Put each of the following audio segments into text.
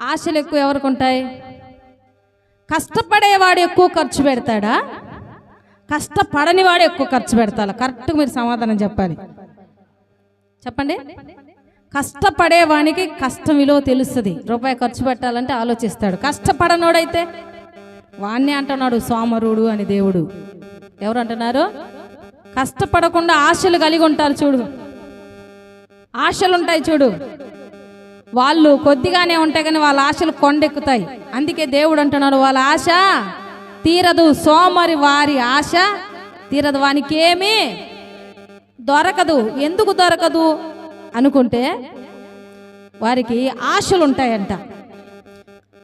ఆశలు ఎక్కువ ఎవరికి ఉంటాయి? కష్టపడేవాడు ఎక్కువ ఖర్చు పెడతాడా? కష్టపడని వాడు ఎక్కువ ఖర్చు పెడతాడు? కరెక్ట్గా మీరు సమాధానం చెప్పాలి. చెప్పండి. కష్టపడేవానికి కష్టం విలువ తెలుస్తుంది. రూపాయి ఖర్చు పెట్టాలంటే ఆలోచిస్తాడు. కష్టపడనోడైతే వాణ్ణి అంటున్నాడు సోమరుడు అని దేవుడు. ఎవరు అంటున్నారు? కష్టపడకుండా ఆశలు కలిగి ఉంటారు చూడు. ఆశలు ఉంటాయి చూడు. వాళ్ళు కొద్దిగానే ఉంటాయి కానీ వాళ్ళ ఆశలు కొండెక్కుతాయి. అందుకే దేవుడు అంటున్నాడు వాళ్ళ ఆశ తీరదు సోమరి వారి ఆశ తీరదు వానికి ఏమీ దొరకదు. ఎందుకు దొరకదు? అనుకుంటే వారికి ఆశలు ఉంటాయంట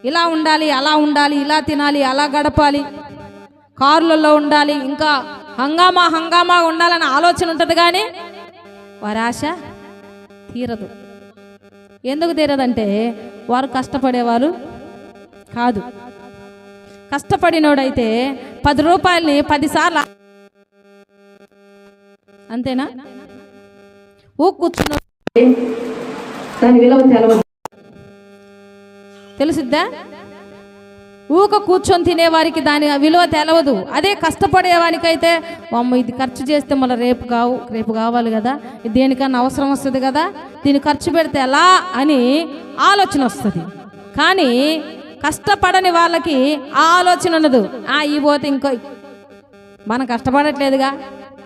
ఇలా ఉండాలి అలా ఉండాలి ఇలా తినాలి అలా గడపాలి. కారులలో ఉండాలి ఇంకా హంగామా హంగామా ఉండాలనే ఆలోచన ఉంటుంది కానీ వారి ఆశ తీరదు. ఎందుకు తీరదంటే వారు కష్టపడేవారు కాదు. కష్టపడినోడైతే పది రూపాయలని పదిసార్లు అంతేనా? ఊ కూర్చున్న దాని విలువ తెలవదు. తెలుసుద్దా? ఊక కూర్చొని తినేవారికి దాని విలువ తెలవదు. అదే కష్టపడేవానికైతే అమ్మ ఇది ఖర్చు చేస్తే మళ్ళీ రేపు కావు రేపు కావాలి కదా ఇది దేనికన్నా అవసరం వస్తుంది కదా దీన్ని ఖర్చు పెడితే ఎలా? అని ఆలోచన వస్తుంది. కానీ కష్టపడని వాళ్ళకి ఆ ఆలోచన ఉండదు. ఆ ఈ పోతే ఇంకో మనం కష్టపడట్లేదుగా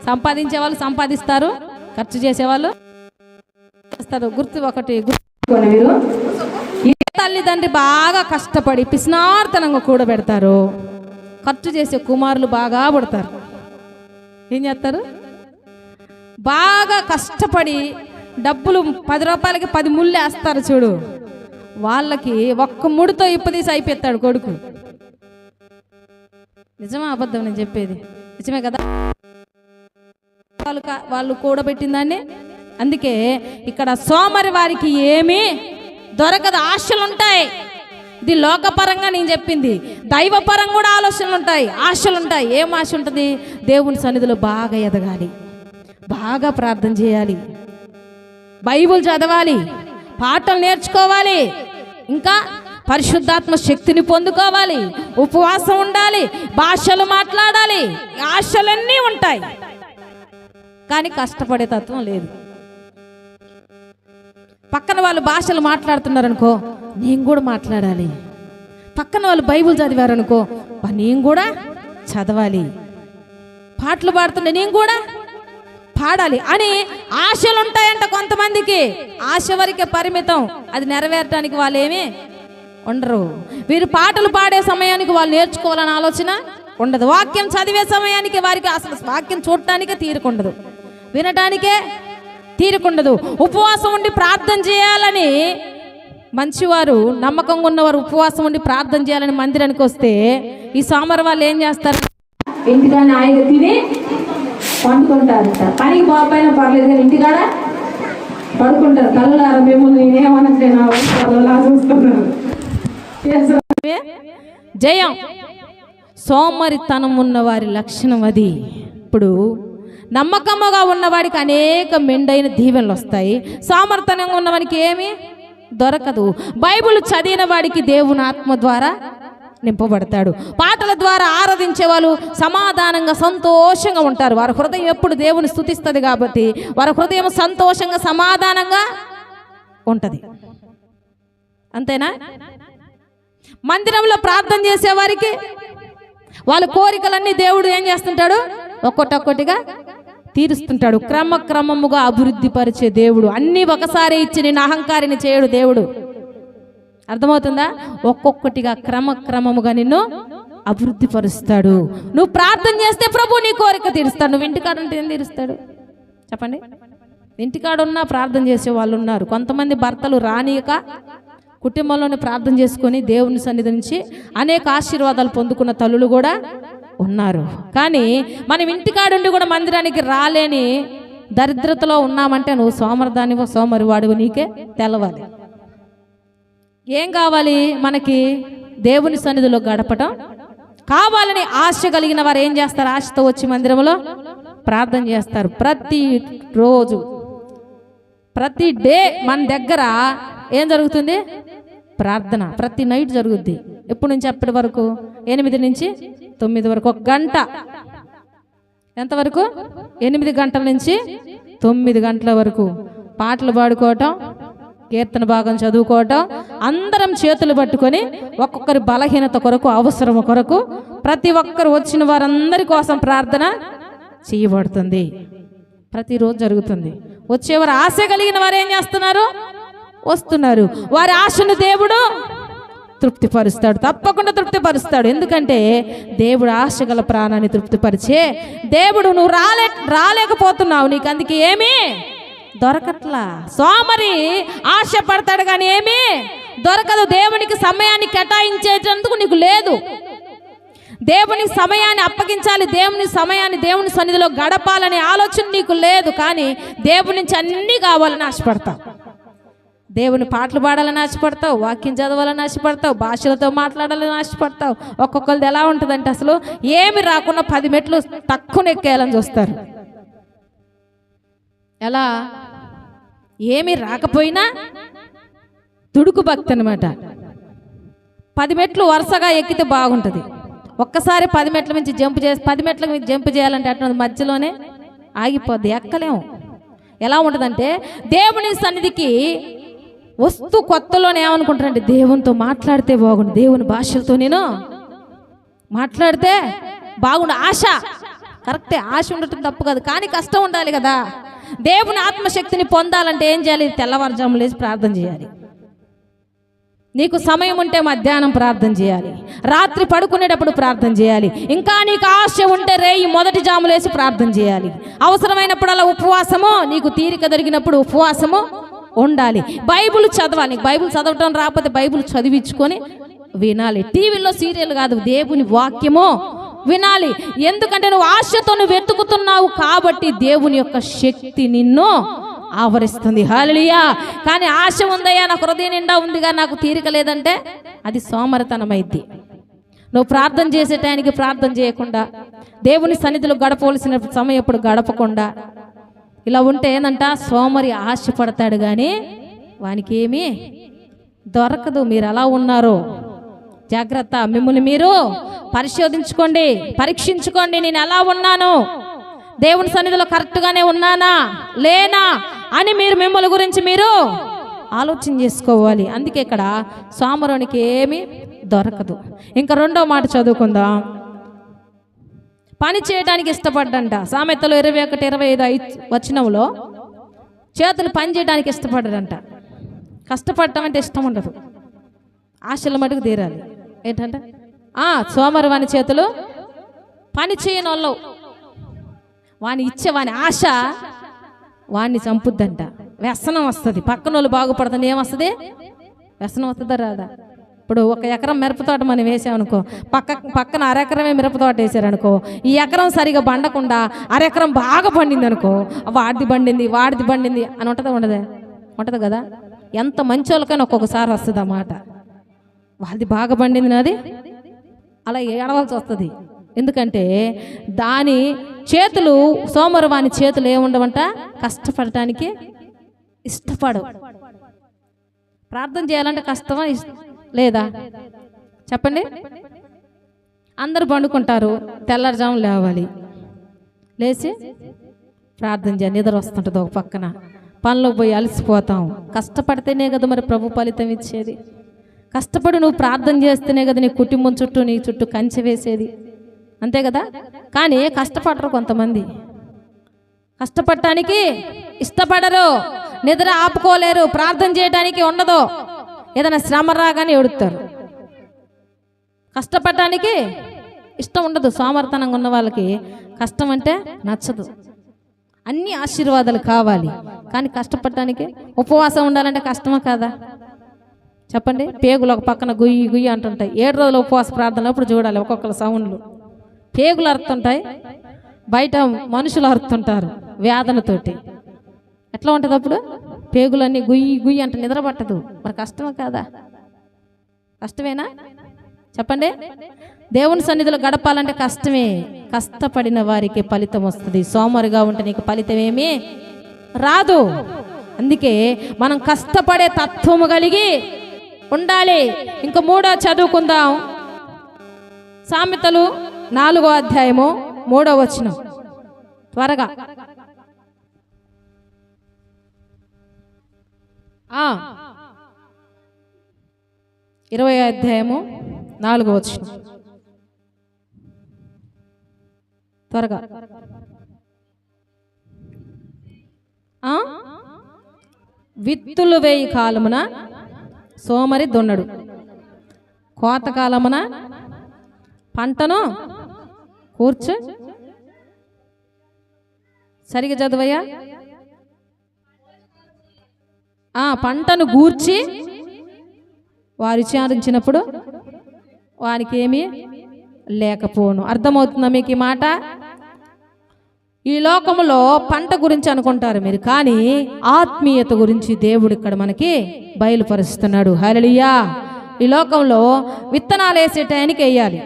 సంపాదించే వాళ్ళు సంపాదిస్తారు ఖర్చు చేసేవాళ్ళు చేస్తారు. గుర్తు ఒకటి గుర్తు ఏ తల్లిదండ్రి బాగా కష్టపడి పిసినార్తనంగా కూడబెడతారు ఖర్చు చేసే కుమారులు బాగా పుడతారు. ఏం చేస్తారు? బాగా కష్టపడి డబ్బులు పది రూపాయలకి పది ముళ్ళు వేస్తారు చూడు. వాళ్ళకి ఒక్క ముడితో ఇప్పదీసి అయిపోతాడు కొడుకు. నిజమా అబద్ధం నేను చెప్పేది? నిజమే కదా? వాళ్ళు వాళ్ళు కూడబెట్టిన దాన్ని. అందుకే ఇక్కడ సోమరి వారికి ఏమీ దొరకదు ఆశలు ఉంటాయి. ఇది లోకపరంగా నేను చెప్పింది. దైవపరంగా కూడా ఆలోచనలు ఉంటాయి ఆశలు ఉంటాయి. ఏం ఆశ ఉంటుంది? దేవుని సన్నిధిలో బాగా ఎదగాలి. బాగా ప్రార్థన చేయాలి. బైబుల్ చదవాలి. పాటలు నేర్చుకోవాలి. ఇంకా పరిశుద్ధాత్మ శక్తిని పొందుకోవాలి. ఉపవాసం ఉండాలి. భాషలు మాట్లాడాలి. ఆశలన్నీ ఉంటాయి. కానీ కష్టపడే తత్వం లేదు. పక్కన వాళ్ళు భాషలు మాట్లాడుతున్నారనుకో నేను కూడా మాట్లాడాలి. పక్కన వాళ్ళు బైబిల్ చదివారనుకో నేను కూడా చదవాలి. పాటలు పాడుతుండే నేను కూడా పాడాలి అని ఆశలు ఉంటాయంట కొంతమందికి. ఆశ వరకే పరిమితం. అది నెరవేరటానికి వాళ్ళు ఏమీ ఉండరు. వీరు పాటలు పాడే సమయానికి వాళ్ళు నేర్చుకోవాలని ఆలోచన ఉండదు. వాక్యం చదివే సమయానికి వారికి అసలు వాక్యం చూడటానికే తీరుకుండదు వినటానికే తీరుకుండదు. ఉపవాసం ఉండి ప్రార్థన చేయాలని మంచివారు నమ్మకంగా ఉన్నవారు ఉపవాసం ఉండి ప్రార్థన చేయాలని మందిరానికి వస్తే ఈ సోమవారం వాళ్ళు ఏం చేస్తారు? ఇంటికాడ ఆయన తిని పండుకుంటారు పనికి పోకపోయినా పర్లేదు కానీ ఇంటికాడ పడుకుంటారు. కళ్ళారా మిమ్మల్ని నేనేమనట్లేనా జయం. సోమరితనం ఉన్న వారి లక్షణం అది. ఇప్పుడు నమ్మకముగా ఉన్నవాడికి అనేక మెండైన దీవెనలు వస్తాయి. సామర్థ్యంగా ఉన్నవాడికి ఏమి? దొరకదు. బైబిల్ చదివిన వాడికి దేవుని ఆత్మ ద్వారా నింపబడతాడు. పాటల ద్వారా ఆరాధించే వాళ్ళు సమాధానంగా సంతోషంగా ఉంటారు. వారి హృదయం ఎప్పుడు దేవుని స్థుతిస్తుంది కాబట్టి వారి హృదయం సంతోషంగా సమాధానంగా ఉంటుంది. అంతేనా? మందిరంలో ప్రార్థన చేసేవారికి వాళ్ళ కోరికలన్నీ దేవుడు ఏం చేస్తుంటాడు? ఒక్కొక్కటిగా తీరుస్తుంటాడు. క్రమక్రమముగా అభివృద్ధి పరిచే దేవుడు. అన్నీ ఒకసారి ఇచ్చి నేను అహంకారిని చేయడు దేవుడు. అర్థమవుతుందా? ఒక్కొక్కటిగా క్రమక్రమముగా నిన్ను అభివృద్ధి పరుస్తాడు. నువ్వు ప్రార్థన చేస్తే ప్రభు నీ కోరిక తీరుస్తాడు. నువ్వు ఇంటికాడ ఉంటే ఏం తీరుస్తాడు? చెప్పండి. ఇంటికాడున్నా ప్రార్థన చేసే వాళ్ళు ఉన్నారు. కొంతమంది భర్తలు రానియక కుటుంబంలోనే ప్రార్థన చేసుకొని దేవుని సన్నిధి నుంచి అనేక ఆశీర్వాదాలు పొందుకున్న తల్లులు కూడా ఉన్నారు. కానీ మనం ఇంటికాడుండి కూడా మందిరానికి రాలేని దరిద్రతలో ఉన్నామంటే నువ్వు సోమరదానివో సోమరి వాడివో నీకే తెలవాలి. ఏం కావాలి? మనకి దేవుని సన్నిధిలో గడపటం. కావాలని ఆశ కలిగిన వారు ఏం చేస్తారు? ఆశతో వచ్చి మందిరంలో ప్రార్థన చేస్తారు. ప్రతి రోజు ప్రతి డే మన దగ్గర ఏం జరుగుతుంది? ప్రార్థన. ప్రతి నైట్ జరుగుద్ది. ఎప్పటి నుంచి? అప్పటి వరకు? ఎనిమిది నుంచి? తొమ్మిది వరకు ఒక గంట. ఎంతవరకు ఎనిమిది గంటల నుంచి తొమ్మిది గంటల వరకు. పాటలు పాడుకోవటం కీర్తన భాగం చదువుకోవటం అందరం చేతులు పట్టుకొని ఒక్కొక్కరి బలహీనత కొరకు అవసరం కొరకు ప్రతి ఒక్కరు వచ్చిన వారందరి కోసం ప్రార్థన చేయబడుతుంది. ప్రతిరోజు జరుగుతుంది. వచ్చేవారు ఆశ కలిగిన వారు ఏం చేస్తున్నారు? వస్తున్నారు. వారి ఆశను దేవుడు తృప్తిపరుస్తాడు. తప్పకుండా తృప్తిపరుస్తాడు. ఎందుకంటే దేవుడు ఆశ గల ప్రాణాన్ని తృప్తిపరిచే దేవుడు నువ్వు రాలే రాలేకపోతున్నావు. నీకు అందుకే ఏమీ దొరకట్లా. సోమరి ఆశ పడతాడు కానీ ఏమీ దొరకదు. దేవునికి సమయాన్ని కేటాయించేటందుకు నీకు లేదు. దేవుని సమయాన్ని అప్పగించాలి. దేవుని సమయాన్ని దేవుని సన్నిధిలో గడపాలనే ఆలోచన నీకు లేదు. కానీ దేవుని నుంచి అన్నీ కావాలని ఆశపడతావు. దేవుని పాటలు పాడాలని ఆశపడతావు వాక్యం చదవాలని ఆశపడతావు భాషలతో మాట్లాడాలని ఆశపడతావు. ఒక్కొక్కరిది ఎలా ఉంటుందంటే అసలు ఏమి రాకుండా పది మెట్లు తక్కువ ఎక్కేయాలని చూస్తారు. ఎలా? ఏమి రాకపోయినా తుడుకు భక్తి అనమాట పది మెట్లు వరుసగా ఎక్కితే బాగుంటుంది. ఒక్కసారి పది మెట్ల నుంచి జంప్ చేసి పది మెట్ల మీద జంప్ చేయాలంటే అట్లా మధ్యలోనే ఆగిపోద్ది ఎక్కలేము. ఎలా ఉంటుందంటే దేవుని సన్నిధికి వస్తూ కొత్తలోనే ఏమనుకుంటారంటే దేవునితో మాట్లాడితే బాగుండు దేవుని భాషలతో నేను మాట్లాడితే బాగుండు ఆశ. కరెక్టే ఆశ ఉండటం తప్పు కాదు కానీ కష్టం ఉండాలి కదా. దేవుని ఆత్మశక్తిని పొందాలంటే ఏం చేయాలి? తెల్లవారుజాము లేచి ప్రార్థన చేయాలి. నీకు సమయం ఉంటే మధ్యాహ్నం ప్రార్థన చేయాలి. రాత్రి పడుకునేటప్పుడు ప్రార్థన చేయాలి. ఇంకా నీకు ఆశ ఉంటే రేయి మొదటి జాములేసి ప్రార్థన చేయాలి. అవసరమైనప్పుడల్లా ఉపవాసము నీకు తీరిక దొరికినప్పుడు ఉపవాసము ఉండాలి. బైబిల్ చదవాలి. బైబుల్ బైబిల్ చదవటం రాకపోతే బైబిల్ చదివించుకొని వినాలి. టీవీలో సీరియల్ కాదు దేవుని వాక్యము వినాలి. ఎందుకంటే నువ్వు ఆశతో నువ్వు వెతుకుతున్నావు కాబట్టి దేవుని యొక్క శక్తి నిన్ను ఆవరిస్తుంది. హాలియా కానీ ఆశ ఉందయ్యా నాకు హృదయం నిండా ఉందిగా నాకు తీరిక లేదంటే అది సోమరతనమైద్ది. నువ్వు ప్రార్థన చేసే టైంకి ప్రార్థన చేయకుండా దేవుని సన్నిధిలో గడపవలసిన సమయం ఎప్పుడు గడపకుండా ఇలా ఉంటే ఏంటంట సోమరి ఆశపడతాడు కానీ వానికి ఏమీ దొరకదు. మీరు ఎలా ఉన్నారు? జాగ్రత్త. మిమ్మల్ని మీరు పరిశోధించుకోండి పరీక్షించుకోండి. నేను ఎలా ఉన్నాను? దేవుని సన్నిధిలో కరెక్ట్గానే ఉన్నానా? లేనా? అని మీరు మిమ్మల్ని గురించి మీరు ఆలోచన చేసుకోవాలి. అందుకే ఇక్కడ సోమరునికి ఏమీ దొరకదు. ఇంకా రెండో మాట చదువుకుందాం. పని చేయడానికి ఇష్టపడ్డంట. సామెతలు ఇరవై ఒకటి ఇరవై ఐదు ఐదు చేతులు పని చేయడానికి ఇష్టపడ్డాడంట కష్టపడటం అంటే ఇష్టం ఉండదు. ఆశల మటుకు తీరాలి. ఏంటంటే ఆ సోమరు వాని చేతులు పని చేయని వాళ్ళు వాని ఇచ్చే వాని ఆశ వాణ్ణి చంపుద్దంట. వ్యసనం వస్తుంది. పక్కన వాళ్ళు బాగుపడుతుంది ఏమొస్తుంది వ్యసనం వస్తుందా రాదా? ఇప్పుడు ఒక ఎకరం మిరపతోట మనం వేసామనుకో పక్క పక్కన అరెకరమే మిరపతోట వేసారనుకో ఈ ఎకరం సరిగా బండకుండా అరెకరం బాగా పండింది అనుకో వాడిది పండింది వాడిది పండింది అని ఉంటుందా ఉండదే? ఉంటుంది కదా? ఎంత మంచి వాళ్ళకైనా ఒక్కొక్కసారి వస్తుంది అన్నమాట వాళ్ళది బాగా పండింది నాది. అలా ఏడవలసి వస్తుంది. ఎందుకంటే దాని చేతులు సోమరవాని చేతులు ఏముండవంట కష్టపడటానికి ఇష్టపడవు. ప్రార్థన చేయాలంటే కష్టమా? లేదా? చెప్పండి. అందరు పండుకుంటారు తెల్లారుజాము లేవాలి. లేచి ప్రార్థన చేయాలి నిద్ర వస్తుంటుంది ఒక పక్కన. పనిలోకి పోయి అలసిపోతాం. కష్టపడితేనే కదా మరి ప్రభు ఫలితం ఇచ్చేది. కష్టపడి నువ్వు ప్రార్థన చేస్తేనే కదా నీ కుటుంబం చుట్టూ నీ చుట్టూ కంచె వేసేది. అంతే కదా? కానీ కష్టపడరు కొంతమంది. కష్టపడటానికి ఇష్టపడరు. నిద్ర ఆపుకోలేరు. ప్రార్థన చేయడానికి ఉండదు. ఏదైనా శ్రమ రాగానే ఏడుతారు. కష్టపడటానికి ఇష్టం ఉండదు సోమర్తనంగా ఉన్న వాళ్ళకి. కష్టం అంటే నచ్చదు. అన్ని ఆశీర్వాదాలు కావాలి. కానీ కష్టపడటానికి ఉపవాసం ఉండాలంటే కష్టమా కాదా? చెప్పండి. పేగులు ఒక పక్కన గుయ్యి గుయ్యి అంటుంటాయి. ఏడు రోజుల ఉపవాస ప్రార్థన అప్పుడు చూడాలి ఒక్కొక్కరు సౌండ్లు. పేగులు అరుతుంటాయి. బయట మనుషులు అరుతుంటారు వేదనతోటి. ఎట్లా ఉంటుంది అప్పుడు పేగులన్నీ గుయ్యి గుయ్యి అంటే నిద్ర పట్టదు మరి కష్టమా కాదా? కష్టమేనా? చెప్పండి. దేవుని సన్నిధిలో గడపాలంటే కష్టమే. కష్టపడిన వారికి ఫలితం వస్తుంది. సోమరుగా ఉంటే నీకు ఫలితం ఏమీ రాదు. అందుకే మనం కష్టపడే తత్వము కలిగి ఉండాలి. ఇంకా మూడో చదువుకుందాం. సామెతలు నాలుగో అధ్యాయము మూడో వచనం. త్వరగా. ఇరవై అధ్యాయము నాలుగో వచ్చిన త్వరగా. ఆ? విత్తులు వేయి కాలమున సోమరి దున్నడు. కోత కాలమున పంటను కూర్చు. సరిగా చదువయ్యా. ఆ పంటను గూర్చి వారు విచారించినప్పుడు వారికి ఏమీ లేకపోను. అర్థమవుతుందా మీకు ఈ మాట? ఈ లోకంలో పంట గురించి అనుకుంటారు మీరు కానీ ఆత్మీయత గురించి దేవుడు ఇక్కడ మనకి బయలుపరుస్తున్నాడు. హరళియా ఈ లోకంలో విత్తనాలు వేసే టయానికి వేయాలి.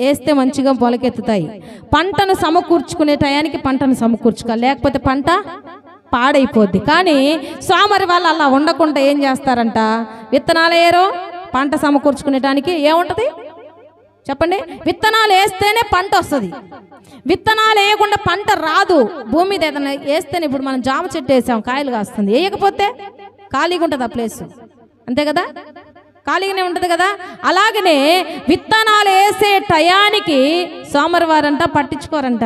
వేస్తే మంచిగా పొలకెత్తుతాయి పంటను సమకూర్చుకునే టయానికి పంటను సమకూర్చుకోవాలి. లేకపోతే పంట పాడైపోద్ది. కానీ సోమరి వాళ్ళు అలా ఉండకుండా ఏం చేస్తారంట? విత్తనాలు వేయరు పంట సమకూర్చుకునేటానికి ఏముంటుంది? చెప్పండి. విత్తనాలు వేస్తేనే పంట వస్తుంది. విత్తనాలు వేయకుండా పంట రాదు. భూమి మీద ఏదైనా వేస్తేనే ఇప్పుడు మనం జామ చెట్టు వేసాం కాయలు కాస్తుంది. వేయకపోతే ఖాళీగా ఉంటుంది ఆ ప్లేస్. అంతే కదా? ఖాళీగానే ఉంటుంది కదా? అలాగనే విత్తనాలు వేసే టయానికి సోమవారంట పట్టించుకోరంట.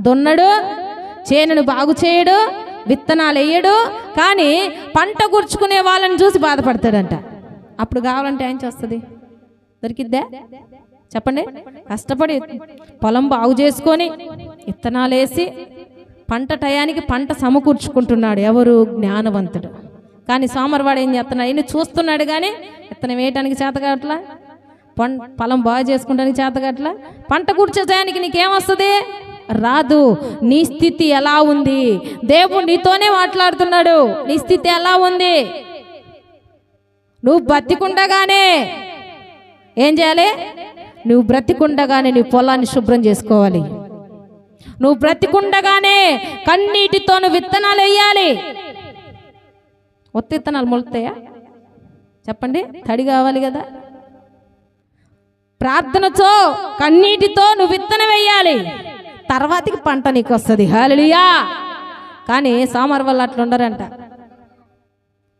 దున్నడు చేనును బాగు చేయడు విత్తనాలు వేయడు కానీ పంట గుర్చుకునే వాళ్ళని చూసి బాధపడతాడంట. అప్పుడు కావాలంటే ఏం చేస్తుంది? దొరికిద్దా? చెప్పండి. కష్టపడి పొలం బాగు చేసుకొని విత్తనాలు వేసి పంట టయానికి పంట సమకూర్చుకుంటున్నాడు ఎవరు? జ్ఞానవంతుడు. కానీ సోమరవాడు ఏం చేస్తున్నాడు? ఈయన చూస్తున్నాడు కానీ విత్తనం వేయటానికి చేత పం పొలం బాగు చేసుకుంటానికి చేత పంట కూర్చే టయానికి నీకేమొస్తుంది రాదు. నీ స్థితి ఎలా ఉంది? దేవుడు నీతోనే మాట్లాడుతున్నాడు. నీ స్థితి ఎలా ఉంది? నువ్వు బతికుండగానే ఏం చేయాలి? నువ్వు బ్రతికుండగానే నీ పొలాన్ని శుభ్రం చేసుకోవాలి. నువ్వు బ్రతికుండగానే కన్నీటితో నువ్వు విత్తనాలు వేయాలి. ఒత్త విత్తనాలు మొలుతాయా? చెప్పండి. తడి కావాలి కదా. ప్రార్థనతో కన్నీటితో నువ్వు విత్తనం వేయాలి. తర్వాతికి పంట నీకు వస్తుంది హలియా కానీ సోమవారం వల్ల అట్లా ఉండరంట.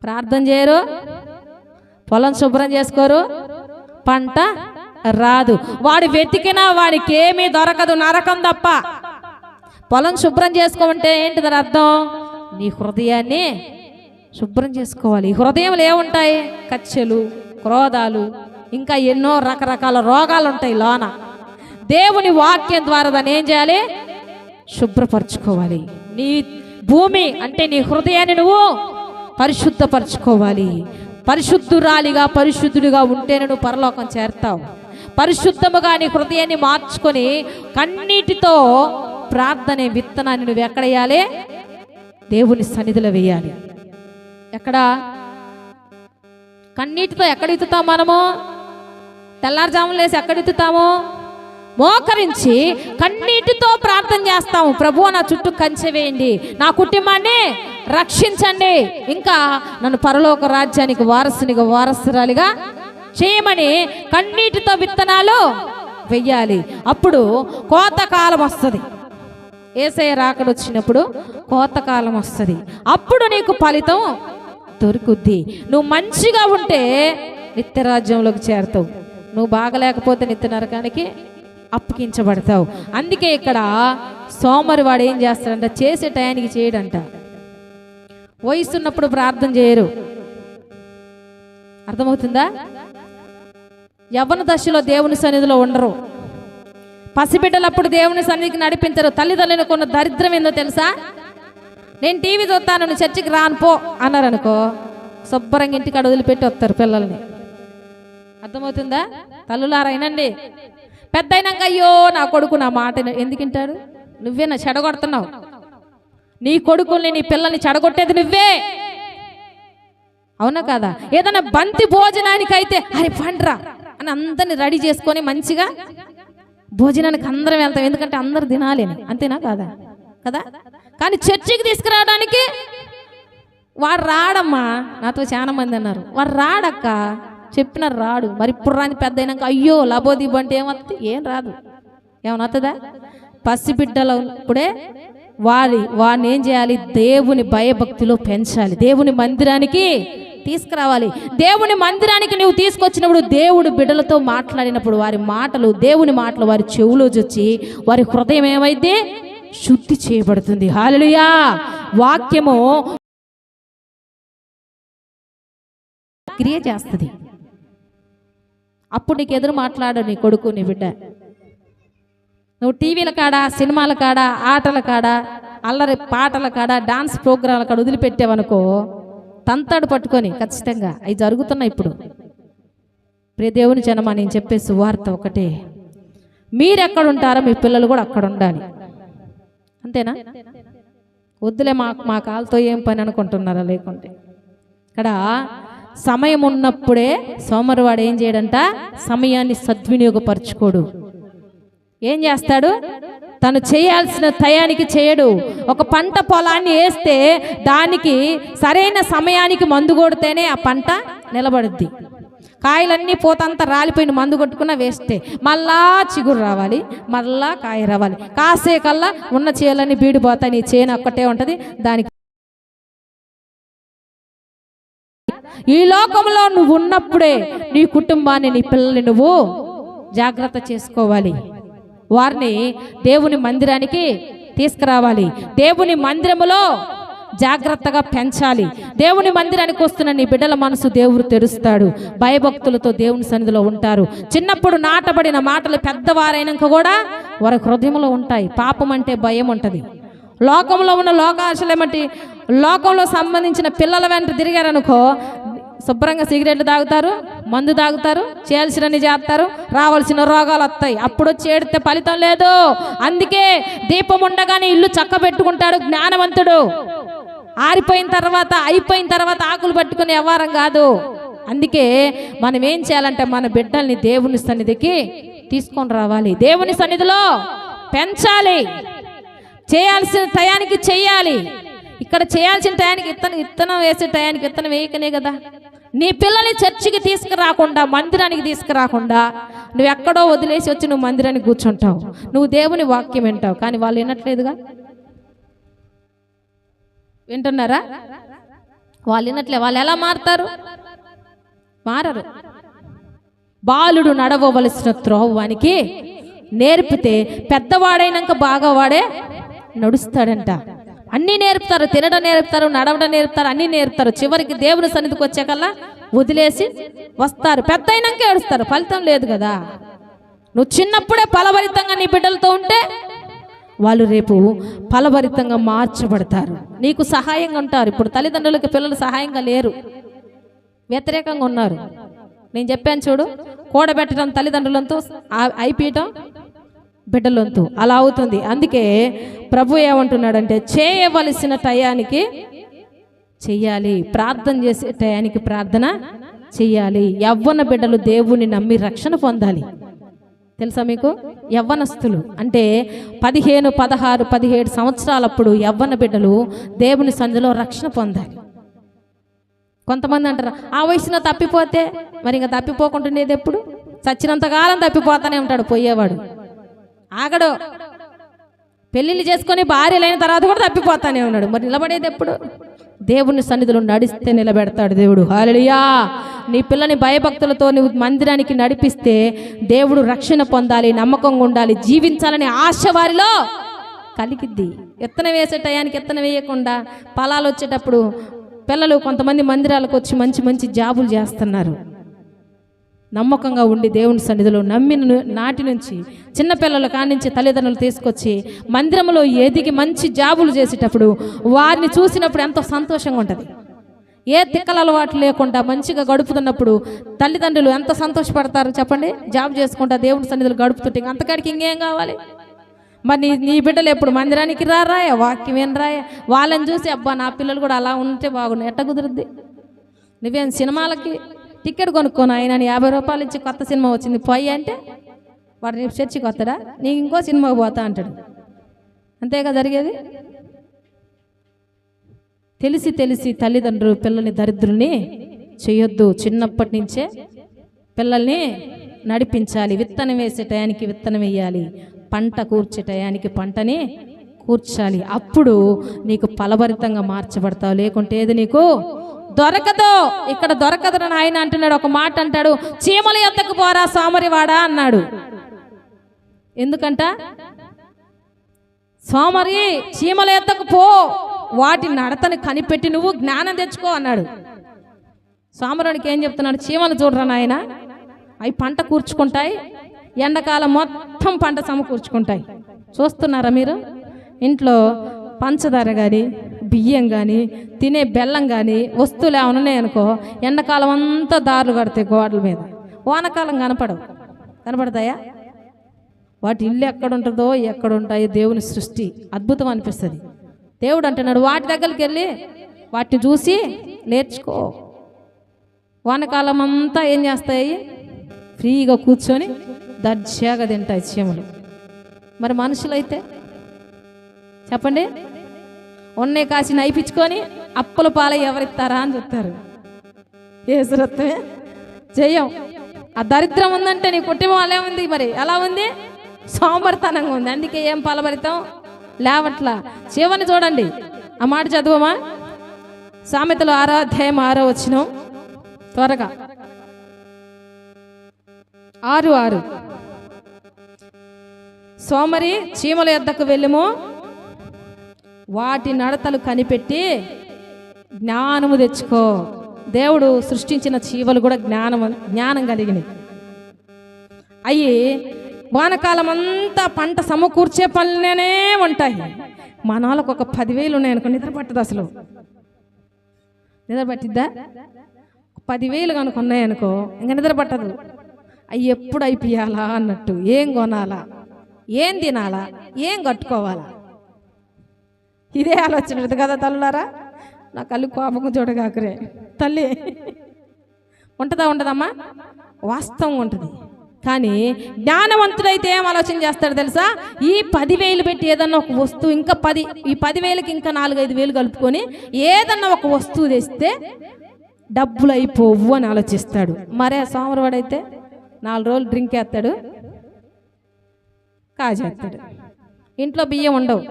ప్రార్థన చేయరు. పొలం శుభ్రం చేసుకోరు. పంట రాదు. వాడు వెతికినా వాడికి ఏమీ దొరకదు నరకం తప్ప. పొలం శుభ్రం చేసుకోమంటే ఏంటి దాని అర్థం? నీ హృదయాన్ని శుభ్రం చేసుకోవాలి. ఈ హృదయంలో ఏముంటాయి? కచ్చలు క్రోధాలు ఇంకా ఎన్నో రకరకాల రోగాలు ఉంటాయి లోన. దేవుని వాక్యం ద్వారా దాన్ని ఏం చేయాలి? శుభ్రపరచుకోవాలి. నీ భూమి అంటే నీ హృదయాన్ని నువ్వు పరిశుద్ధపరచుకోవాలి. పరిశుద్ధురాలిగా పరిశుద్ధుడిగా ఉంటేనే నువ్వు పరలోకం చేరతావు. పరిశుద్ధముగా నీ హృదయాన్ని మార్చుకొని కన్నీటితో ప్రార్థనే విత్తనాన్ని నువ్వు ఎక్కడేయాలి? దేవుని సన్నిధిలో వేయాలి. ఎక్కడ? కన్నీటితో ఎక్కడ ఎత్తుతాం మనము? తెల్లారుజాములు వేసి ఎక్కడ ఎత్తుతామో మోకరించి కన్నీటితో ప్రార్థన చేస్తాము. ప్రభు నా చుట్టూ కంచె వేయండి. నా కుటుంబాన్ని రక్షించండి. ఇంకా నన్ను పరలోక రాజ్యానికి వారసునిగా వారసురాలిగా చేయమని కన్నీటితో విత్తనాలు వెయ్యాలి. అప్పుడు కోతకాలం వస్తుంది. ఏసయ్య రాకడొచ్చినప్పుడు కోతకాలం వస్తుంది. అప్పుడు నీకు ఫలితం దొరుకుద్ది. నువ్వు మంచిగా ఉంటే నిత్యరాజ్యంలోకి చేరతావు. నువ్వు బాగలేకపోతే నిత్య నరకానికి అప్పగించబడతావు. అందుకే ఇక్కడ సోమరు వాడు ఏం చేస్తాడంట చేసే టయానికి చేయడంట. వయసున్నప్పుడు ప్రార్థన చేయరు. అర్థమవుతుందా? యవ్వన దశలో దేవుని సన్నిధిలో ఉండరు. పసిబిడ్డలప్పుడు దేవుని సన్నిధికి నడిపించరు. తల్లిదండ్రులకు ఉన్న దరిద్రం ఏందో తెలుసా? నేను టీవీ చూస్తాను నువ్వు చర్చికి రాను పో అన్నారు అనుకో శుభ్రంగా ఇంటికాడ వదిలిపెట్టి వస్తారు పిల్లల్ని. అర్థమవుతుందా? తల్లులారైనండి పెద్ద అయినాక అయ్యో నా కొడుకు నా మాట ఎందుకు వింటారు? నువ్వే నా చెడగొడుతున్నావు. నీ కొడుకుల్ని నీ పిల్లల్ని చెడగొట్టేది నువ్వే. అవునా కదా? ఏదైనా బంతి భోజనానికి అయితే అరే పండ్రా అని అందరిని రెడీ చేసుకొని మంచిగా భోజనానికి అందరం వెళ్తాం. ఎందుకంటే అందరు తినాలి అని. అంతేనా కాదా? కదా? కానీ చర్చికి తీసుకురావడానికి వాడు రాడమ్మా. నాతో చాలా మంది అన్నారు. వాడు రాడక్క? చెప్పిన రాడు. మరి ఇప్పుడు రాని పెద్ద అయినాక అయ్యో లబోదీబు అంటే ఏమవుతుంది ఏం రాదు. ఏమనవుతుందా వస్తుందా పసిబిడ్డలు ఇప్పుడే వారి వారిని ఏం చేయాలి? దేవుని భయభక్తిలో పెంచాలి. దేవుని మందిరానికి తీసుకురావాలి. దేవుని మందిరానికి నువ్వు తీసుకొచ్చినప్పుడు దేవుడు బిడ్డలతో మాట్లాడినప్పుడు వారి మాటలు దేవుని మాటలు వారి చెవులో చొచ్చి వారి హృదయం ఏమైతే శుద్ధి చేయబడుతుంది. హాలలుయా వాక్యము క్రియ చేస్తుంది. అప్పుడు నీకు ఎదురు మాట్లాడు నీ కొడుకు నీ బిడ్డ. నువ్వు టీవీల కాడ సినిమాల కాడ ఆటల కాడ అల్లరి పాటల కాడ డాన్స్ ప్రోగ్రాంల కాడ వదిలిపెట్టావనుకో తంతాడు పట్టుకొని ఖచ్చితంగా అవి జరుగుతున్నాయి ఇప్పుడు. ప్రియ దేవుని జనమా నేను చెప్పే సువార్త ఒకటే. మీరు ఎక్కడ ఉంటారో మీ పిల్లలు కూడా అక్కడ ఉండాలి అంతేనా? వద్దులే మా మా కాలుతో ఏం పని అనుకుంటున్నారా లేకుంటే. ఇక్కడ సమయం ఉన్నప్పుడే సోమరివాడు ఏం చేయడంట? సమయాన్ని సద్వినియోగపరచుకోడు. ఏం చేస్తాడు? తను చేయాల్సిన టయానికి చేయడు. ఒక పంట పొలాన్ని వేస్తే దానికి సరైన సమయానికి మందు కొడితేనే ఆ పంట నిలబడుద్ది. కాయలన్నీ పోతంతా రాలిపోయిన మందు కొట్టుకున్న వేస్తే మళ్ళా చిగురు రావాలి మళ్ళా కాయ రావాలి. కాసే కల్లా ఉన్న చేలన్నీ బీడిపోతాయి. నీ చేను ఒక్కటే ఉంటుంది దానికి ఈ లోకంలో నువ్వు ఉన్నప్పుడే నీ కుటుంబాన్ని నీ పిల్లల్ని నువ్వు జాగ్రత్త చేసుకోవాలి. వారిని దేవుని మందిరానికి తీసుకురావాలి. దేవుని మందిరములో జాగ్రత్తగా పెంచాలి. దేవుని మందిరానికి వస్తున్న నీ బిడ్డల మనసు దేవుడు తెరుస్తాడు. భయభక్తులతో దేవుని సన్నిధిలో ఉంటారు. చిన్నప్పుడు నాటబడిన మాటలు పెద్దవారైనాక కూడా వారి హృదయంలో ఉంటాయి. పాపం అంటే భయం ఉంటుంది. లోకంలో ఉన్న లోకాశలేమటి లోకంలో సంబంధించిన పిల్లల వెంట తిరిగారనుకో శుభ్రంగా సిగరెట్లు తాగుతారు మందు తాగుతారు చేయాల్సినవి చేస్తారు రావాల్సిన రోగాలు వస్తాయి. అప్పుడు చేడితే ఫలితం లేదు. అందుకే దీపం ఉండగానే ఇల్లు చక్క పెట్టుకుంటాడు జ్ఞానవంతుడు. ఆరిపోయిన తర్వాత అయిపోయిన తర్వాత ఆకులు పట్టుకునే వ్యవహారం కాదు. అందుకే మనం ఏం చేయాలంటే మన బిడ్డల్ని దేవుని సన్నిధికి తీసుకొని రావాలి. దేవుని సన్నిధిలో పెంచాలి. చేయాల్సిన టయానికి చేయాలి. ఇక్కడ చేయాల్సిన టయానికి ఇత్తనం ఇత్తనం వేసే టయానికి ఇత్తనం వేయకనే కదా. నీ పిల్లల్ని చర్చికి తీసుకురాకుండా మందిరానికి తీసుకురాకుండా నువ్వు ఎక్కడో వదిలేసి వచ్చి నువ్వు మందిరానికి కూర్చుంటావు. నువ్వు దేవుని వాక్యం వింటావు. కానీ వాళ్ళు వినట్లేదుగా? వింటున్నారా? వాళ్ళు వినట్లే. వాళ్ళు ఎలా మారుతారు? మారరు. బాలుడు నడవవలసిన త్రోవానికి నేర్పితే పెద్దవాడైనాక బాగా వాడే నడుస్తాడంట. అన్నీ నేర్పుతారు తినడం నేర్పుతారు నడవడం నేర్పుతారు అన్నీ నేర్పుతారు. చివరికి దేవుని సన్నిధికి వచ్చాకల్లా వదిలేసి వస్తారు. పెద్ద అయినాక ఏడుస్తారు. ఫలితం లేదు కదా. నువ్వు చిన్నప్పుడే ఫలభరితంగా నీ బిడ్డలతో ఉంటే వాళ్ళు రేపు ఫలభరితంగా మార్చబడతారు. నీకు సహాయంగా ఉంటారు. ఇప్పుడు తల్లిదండ్రులకి పిల్లలు సహాయంగా లేరు. వ్యతిరేకంగా ఉన్నారు. నేను చెప్పాను చూడు కూడబెట్టడం తల్లిదండ్రులతో అయిపీయటం బిడ్డలొంతు. అలా అవుతుంది. అందుకే ప్రభు ఏమంటున్నాడంటే చేయవలసిన టయానికి చెయ్యాలి. ప్రార్థన చేసే టయానికి ప్రార్థన చెయ్యాలి. యవ్వన బిడ్డలు దేవుని నమ్మి రక్షణ పొందాలి. తెలుసా మీకు? యవ్వనస్తులు. అంటే పదిహేను పదహారు పదిహేడు సంవత్సరాలప్పుడు యవ్వన బిడ్డలు దేవుని సంధిలో రక్షణ పొందాలి. కొంతమంది అంటారు ఆ వయసులో తప్పిపోతే? మరి ఇంకా తప్పిపోకుంటుండేది ఎప్పుడు? చచ్చినంతకాలం తప్పిపోతానే ఉంటాడు పోయేవాడు. ఆగడు. పెళ్ళిళ్ళు చేసుకొని భార్యలైన తర్వాత కూడా తప్పిపోతానే ఉన్నాడు. మరి నిలబడేది ఎప్పుడు? దేవుని సన్నిధిలో నడిస్తే నిలబెడతాడు దేవుడు. హాలలియా నీ పిల్లని భయభక్తులతో నువ్వు మందిరానికి నడిపిస్తే దేవుడు రక్షణ పొందాలి నమ్మకంగా ఉండాలి జీవించాలనే ఆశ వారిలో కలిగిద్ది. ఎత్తన వేసే టయానికి ఎత్తన వేయకుండా పొలాలు వచ్చేటప్పుడు పిల్లలు కొంతమంది మందిరాలకు వచ్చి మంచి మంచి జాబులు చేస్తున్నారు. నమ్మకంగా ఉండి దేవుని సన్నిధిలో నమ్మిన నాటి నుంచి చిన్నపిల్లల కానించి తల్లిదండ్రులు తీసుకొచ్చి మందిరంలో ఎదిగి మంచి జాబులు చేసేటప్పుడు వారిని చూసినప్పుడు ఎంతో సంతోషంగా ఉంటుంది. ఏ తిక్కల అలవాటు లేకుండా మంచిగా గడుపుతున్నప్పుడు తల్లిదండ్రులు ఎంత సంతోషపడతారు చెప్పండి? జాబ్ చేసుకుంటా దేవుని సన్నిధులు గడుపుతుంటే అంతకాడికి ఇంకేం కావాలి? మరి నీ నీ బిడ్డలు ఎప్పుడు మందిరానికి రారాయా? వాక్యం ఏం రాయా? వాళ్ళని చూసి అబ్బా నా పిల్లలు కూడా అలా ఉంటే బాగున్నాయి ఎట్ట కుదురుద్ది? నువ్వేం సినిమాలకి టికెట్ కొనుక్కోను ఆయన యాభై రూపాయలు ఇచ్చి కొత్త సినిమా వచ్చింది. పోయి అంటే వాడు రేపు చర్చికి వస్తాడా? నీకు ఇంకో సినిమాకి పోతా అంటాడు. అంతేగా జరిగేది? తెలిసి తెలిసి తల్లిదండ్రులు పిల్లల్ని దరిద్రుని చేయొద్దు. చిన్నప్పటి నుంచే పిల్లల్ని నడిపించాలి. విత్తనం వేసే టయానికి విత్తనం వేయాలి. పంట కూర్చే టయానికి పంటని కూర్చాలి. అప్పుడు నీకు ఫలభరితంగా మార్చబడతావు. లేకుంటే ఏది నీకు దొరకదు. ఇక్కడ దొరకదు ఆయన అంటున్నాడు. ఒక మాట అంటాడు. చీమల ఎద్దకు పోరా సోమరివాడా అన్నాడు. ఎందుకంట? సోమరి చీమల ఎద్దకు పో. వాటి నడతని కనిపెట్టి నువ్వు జ్ఞానం తెచ్చుకో అన్నాడు. సోమరుడికి ఏం చెప్తున్నాడు? చీమలు చూడరా నాయన? అవి పంట కూర్చుకుంటాయి. ఎండాకాలం మొత్తం పంట సమకూర్చుకుంటాయి. చూస్తున్నారా మీరు? ఇంట్లో పంచదార కానీ బియ్యం కానీ తినే బెల్లం కానీ వస్తువులు ఏమైనా ఉన్నాయనుకో ఎండాకాలం అంతా దారులు కడతాయి గోడల మీద. వానకాలం కనపడవు. కనపడతాయా? వాటి ఇల్లు ఎక్కడ ఉంటుందో ఎక్కడ దేవుని సృష్టి అద్భుతం అనిపిస్తుంది. దేవుడు అంటున్నాడు వాటి దగ్గరికి వెళ్ళి వాటిని చూసి నేర్చుకో. వానకాలం అంతా ఏం చేస్తాయి? ఫ్రీగా కూర్చొని దర్జాగా తింటాయి చీమలు. మరి మనుషులైతే? చెప్పండి. ఉన్నే కాసి నైపించుకొని అప్పుల పాల ఎవరిస్తారా అని చెప్తారు. ఏ జయం. ఆ దరిద్రం ఉందంటే నీ కుటుంబం అలా ఉంది మరి. ఎలా ఉంది? సోమరితనంగా ఉంది. అందుకే ఏం ఫలభరితం లేవట్లా. శివని చూడండి. ఆ మాట చదువమా? సామెతలు ఆరో అధ్యాయం ఆరో వచ్చిన త్వరగా. ఆరు ఆరు. సోమరి చీమల యొద్దకు వెళ్ళము. వాటి నడతలు కనిపెట్టి జ్ఞానము తెచ్చుకో. దేవుడు సృష్టించిన చీమలు కూడా జ్ఞానం జ్ఞానం కలిగినవి. అవి వానకాలం అంతా పంట సమకూర్చే పనులనే ఉంటాయి. మన వాళ్ళకు ఒక పదివేలు ఉన్నాయనుకో నిద్ర పట్టదు అసలు. నిద్ర పట్టిద్దా? పదివేలు కనుక ఉన్నాయనుకో ఇంకా నిద్ర పట్టదు. అవి ఎప్పుడు అయిపోయాలా అన్నట్టు ఏం కొనాలా? ఏం తినాలా? ఏం కట్టుకోవాలా? ఇదే ఆలోచన ఉంటుంది కదా తల్లులారా? నా కళ్ళు కోపం చూడగాకరే తల్లి ఉంటుందా ఉండదమ్మా? వాస్తవం ఉంటుంది. కానీ జ్ఞానవంతుడైతే ఏం ఆలోచన చేస్తాడు తెలుసా? ఈ పదివేలు పెట్టి ఏదన్నా ఒక వస్తువు ఇంకా పది ఈ పదివేలకి ఇంకా నాలుగైదు వేలు కలుపుకొని ఏదన్నా ఒక వస్తువు తెస్తే డబ్బులు అయిపోవు అని ఆలోచిస్తాడు. మరే సోమరవాడైతే నాలుగు రోజులు డ్రింక్ వేస్తాడు కాజేస్తాడు. ఇంట్లో బియ్యం ఉండవు.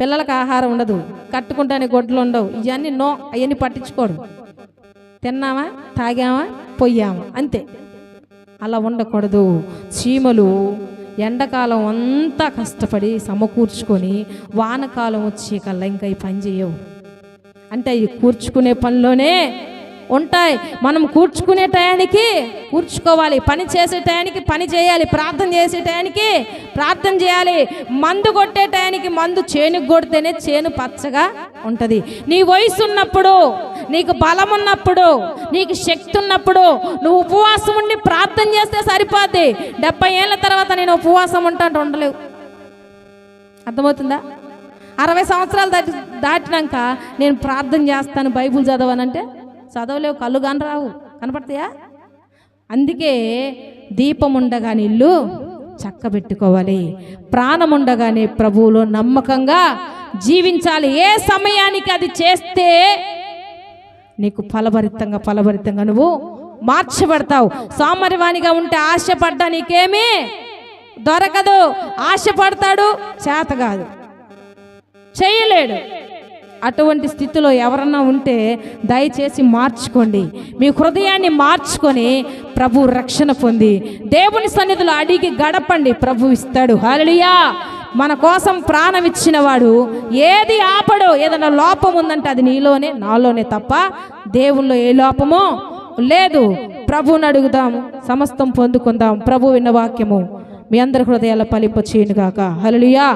పిల్లలకు ఆహారం ఉండదు కట్టుకుంటానికి గొడ్లు ఉండవు ఇవన్నీ నో అవన్నీ పట్టించుకోడు. తిన్నామా తాగామా పొయ్యామా అంతే. అలా ఉండకూడదు. చీమలు ఎండాకాలం అంతా కష్టపడి సమకూర్చుకొని వానకాలం వచ్చే కల్లా ఇంకా ఈ పని చేయవు. అంటే అవి కూర్చుకునే పనిలోనే ఉంటాయి. మనం కూర్చుకునే టయానికి కూర్చుకోవాలి. పని చేసే టయానికి పని చేయాలి. ప్రార్థన చేసే టయానికి ప్రార్థన చేయాలి. మందు కొట్టే టయానికి మందు చేనుకు కొడితేనే చేను పచ్చగా ఉంటుంది. నీ వయసు ఉన్నప్పుడు నీకు బలం ఉన్నప్పుడు నీకు శక్తి ఉన్నప్పుడు నువ్వు ఉపవాసం ఉండి ప్రార్థన చేస్తే సరిపోద్ది. డెబ్బై ఏళ్ళ తర్వాత నేను ఉపవాసం ఉంటాను ఉండలేవు. అర్థమవుతుందా? అరవై సంవత్సరాలు దాటి దాటినాక నేను ప్రార్థన చేస్తాను బైబుల్ చదవనంటే చదవలేవు కళ్ళు కాని రావు. కనపడతాయా? అందుకే దీపం ఉండగాని ఇల్లు చక్కబెట్టుకోవాలి. ప్రాణం ఉండగానే ప్రభువులో నమ్మకంగా జీవించాలి. ఏ సమయానికి అది చేస్తే నీకు ఫలభరితంగా ఫలభరితంగా నువ్వు మార్చబడతావు. సోమరివానిగా ఉంటే ఆశపడ్డా నీకేమీ దొరకదు. ఆశపడతాడు చేత కాదు. చేయలేడు. అటువంటి స్థితిలో ఎవరన్నా ఉంటే దయచేసి మార్చుకోండి. మీ హృదయాన్ని మార్చుకొని ప్రభు రక్షణ పొంది. దేవుని సన్నిధిలో అడిగి గడపండి. ప్రభు ఇస్తాడు. హలియా మన కోసం ప్రాణం ఇచ్చినవాడు ఏది ఆపడు ఏదైనా లోపం ఉందంటే అది నీలోనే నాలోనే తప్ప దేవుల్లో ఏ లోపమో లేదు. ప్రభువుని అడుగుదాం సమస్తం పొందుకుందాం. ప్రభు విన్న వాక్యము మీ అందరి హృదయాల పలింప చేయనుగాక హలియా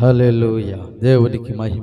హల్లెలూయా. దేవునికి మహిమ.